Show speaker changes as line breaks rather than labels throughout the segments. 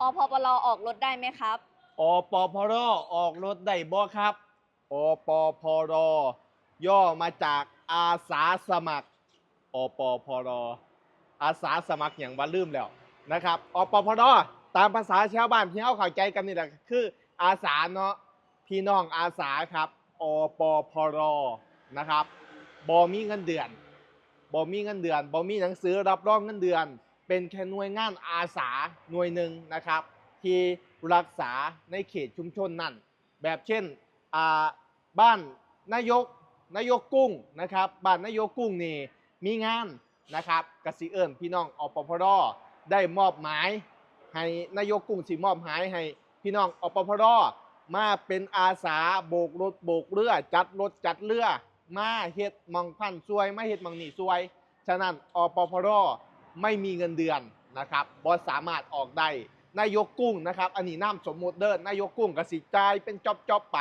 อพปลออกรถได้ไหมครับ
อปพรออกรถได้บ่ครับ อปพรย่อมาจากอาสาสมัคร อปพรอาสาสมัครอย่างว่าลืมแล้วนะครับ อปพรตามภาษาชาวบ้านที่เขาเข้าใจกันนี่แหละคือ อาสาเนาะพี่น้องอาสาครับ อปพรนะครับบอมีเงินเดือนบอมีเงินเดือนบอมีหนังสือรับรองเงินเดือน เป็นแค่หน่วยงานอาสาหน่วยหนึ่งนะครับ ที่รักษาในเขตชุมชนนั่น แบบเช่นบ้านนายกนายกกุ้งนะครับบ้านนายกกุ้งนี่มีงานนะครับกสิเอิญพี่น้องอปพรได้มอบหมายให้นายกกุ้งสิมอบหมายให้พี่น้องอปพรมาเป็นอาสาโบกรถโบกเรือจัดรถจัดเรือมาเฮ็ดมองพันซวยมาเฮ็ดมองนี่ซวย ฉะนั้นอปพร ไม่มีเงินเดือนนะครับบ่สามารถออกได้นายกกุ้งนะครับ อันนี้น้ำสมมุติเดินนายกกุ้งกสิจายเป็นจอบจอบๆไป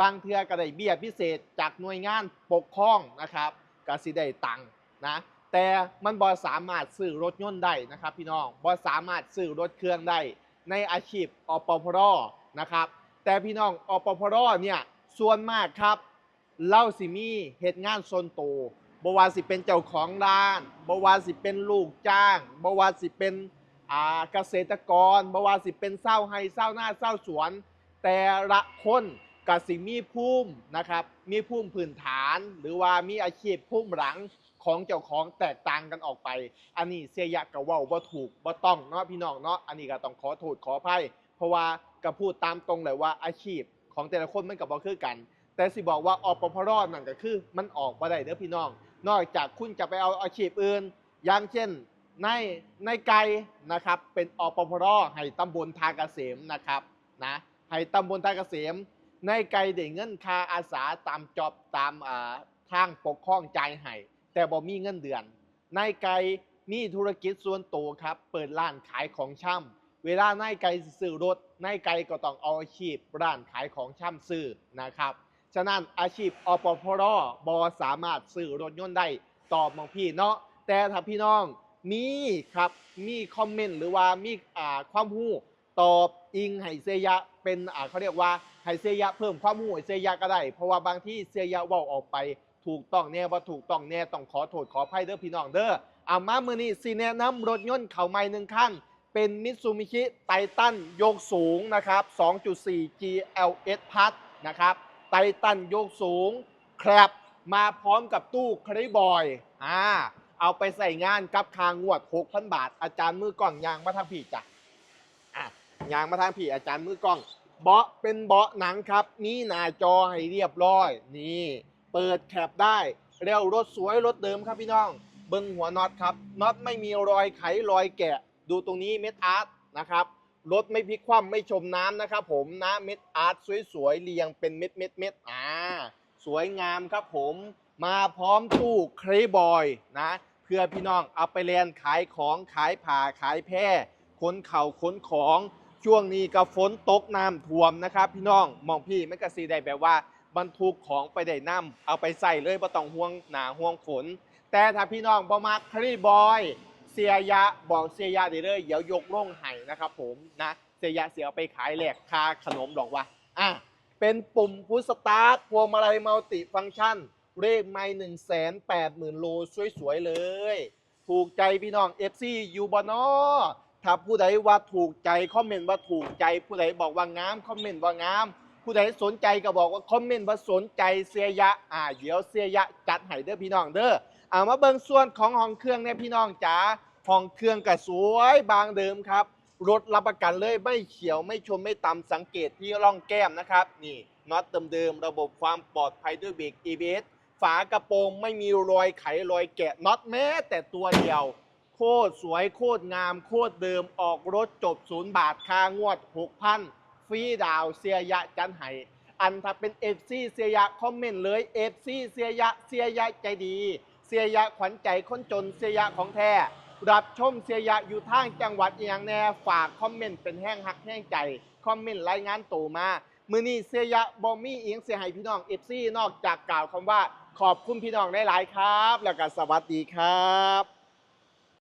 บางเทือก็ได้เบี้ยพิเศษจากหน่วยงานปกครองนะครับกสิได้ตังนะแต่มันบ่สามารถซื้อรถยนต์ได้นะครับพี่น้องบ่สามารถซื้อรถเครื่องได้ในอาชีพอปพรนะครับ แต่พี่น้องอปพรเนี่ยส่วนมากครับเล่าสิมีเหตุงานซนโต บว่าสิเป็นเจ้าของร้านบว่าสิเป็นลูกจ้างบว่าสิเป็นอ่าเกษตรกรบว่าสิเป็นเศร้าไฮเศร้าหน้าเศร้าสวน แต่ละคนกสิมีภูมินะครับ มีภูมิพื้นฐาน หรือว่ามีอาชีพภูมิหลังของเจ้าของแตกต่างกันออกไป อันนี้เสียยะกะว่าบ่ถูกบ่าต้องเนาะพี่น้องเนาะอันนี้ก็ต้องขอโทษขออภัยเพราะว่าก็พูดตามตรงเลยว่าอาชีพของแต่ละคนมันก็บ่คือกัน แต่สิบอกว่าอปพรอดนั่นก็คือมันออกมาได้เด้อพี่น้อง นอกจากคุณจะไปเอาอาชีพอื่น อย่างเช่นในในไก่นะครับ เป็นอปพรให้ตำบลทางเกษมนะครับนะให้ตำบลทางเกษม ในไก่ได้เงินค่าอาสาตามจอบตามอ่าทางปกครองจ่ายให้แต่บ่มีเงินเดือน นายไก่มีธุรกิจส่วนตัวครับ เปิดร้านขายของช่ำเวลานายไก่ซื้อรถนายไก่ก็ต้องเอาอาชีพร้านขายของช่ำซื้อนะครับ ฉะนั้นอาชีพอปพรบสามารถซื้อรถยนต์ได้ตอบมองพี่เนาะแต่ถ้าพี่น้องมีครับมีคอมเมนต์หรือว่ามีอ่าความรู้ตอบอิงให้เซยะเป็นอ่าเขาเรียกว่าให้เซยะเพิ่มความรู้ให้เซยะก็ได้ เพราะว่าบางที่เซยะว้าออกไปถูกต้องแน่ว่าถูกต้องแน่ต้องขอโทษขออภัยเด้อพี่น้องเด้ออามามือนี้สิแนะนำรถยนต์เข่าใหม่หนึ่งคันเป็นมิตซูมิชิไททันยกสูงนะครับ 2.4 GLS Plus นะครับ ไททันยกสูงแครบมาพร้อมกับตู้คริบอยอ่าเอาไปใส่งานกับคางงวด6,000บาท อาจารย์มือกล้องยางมาทางพี่จ้ะอะยางมาทางพี่อาจารย์มือกล้อง เบาะเป็นเบาะหนังครับ มีหน้าจอให้เรียบร้อย นี่ เปิดแคปได้เร็วรถสวยรถเดิมครับพี่น้อง เบิ้งหัวน็อตครับน็อตไม่มีรอยไขรอยแกะ ดูตรงนี้เม็ดอาร์ตนะครับ รถไม่พลิกคว่ำไม่ชมน้ำนะครับผมนะเม็ดอาร์ตสวยๆเรียงเป็นเม็ดเม็ดเม็ดอ่าสวยงามครับผมมาพร้อมตู้เครบอยนะเพื่อพี่น้องเอาไปเรียนขายของขายผ่าขายแพร่ขนเข่าขนของช่วงนี้ก็ฝนตกน้ำท่วมนะครับ พี่น้องมองพี่ไม่กระซีได้แบบว่าบรรทุกของไปได้น้ำเอาไปใส่เลยบ่ต้องห่วงหนาห่วงฝนแต่ถ้าพี่น้องบ่มักครีบอย สียยะบอกเสียยะได้เลยเดี๋ยวยกล่งให้นะครับผมนะเสียยะเสียเอาไปขายแหลกคาขนมดอกว่าอะเป็นปุ่มพุชสตาร์ทพวงมาลัยมัลติฟังก์ชันเลขไม่หนึ่งแสนแปดหมื่นโลสวยๆเลย ถูกใจพี่น้อง FC ยูบอนอถ้าผู้ใดว่าถูกใจคอมเมนต์ว่าถูกใจผู้ใดบอกว่างามคอมเมนต์ว่างามผู้ใดสนใจก็บอกว่าคอมเมนต์ว่าสนใจเสียยะอ่าเดี๋ยวเสียยะจัดให้เด้อพี่น้องเด้อเอามาเบิ่งส่วนของห้องเครื่องเนี่ยพี่น้องจ๋า ห้องเครื่องก็สวยบางเดิมครับ รถรับประกันเลยไม่เขียวไม่ชมไม่ต่ำสังเกตที่ร่องแก้มนะครับ นี่น็อตเดิมๆระบบความปลอดภัยด้วยเบรก ABS ฝากระโปรงไม่มีรอยไขรอยแกะน็อตแม้แต่ตัวเดียว โคตรสวยโคตรงาม โคตรเดิมออกรถจบศูนย์บาทค่างวด 6,000 ฟรีดาวเสียยะจันไห้อันถ้าเป็น FC เสียยะคอมเมนต์เลย FC เสียยะเสียยะใจดี เสียยะขวัญใจคนจนเสียยะของแท้ รับชมเสียยะอยู่ทางจังหวัดอหย่างแน่ฝากคอมเมนต์เป็นแห้งหักแห้งใจคอมเมนต์รายงานตัวมา มือนี้เสียยะบอมมี่เอียงเสียหายพี่น้องเอฟซีนอกจากกล่าวคำว่าขอบคุณพี่น้องได้หลายๆครับ แล้วก็สวัสดีครับ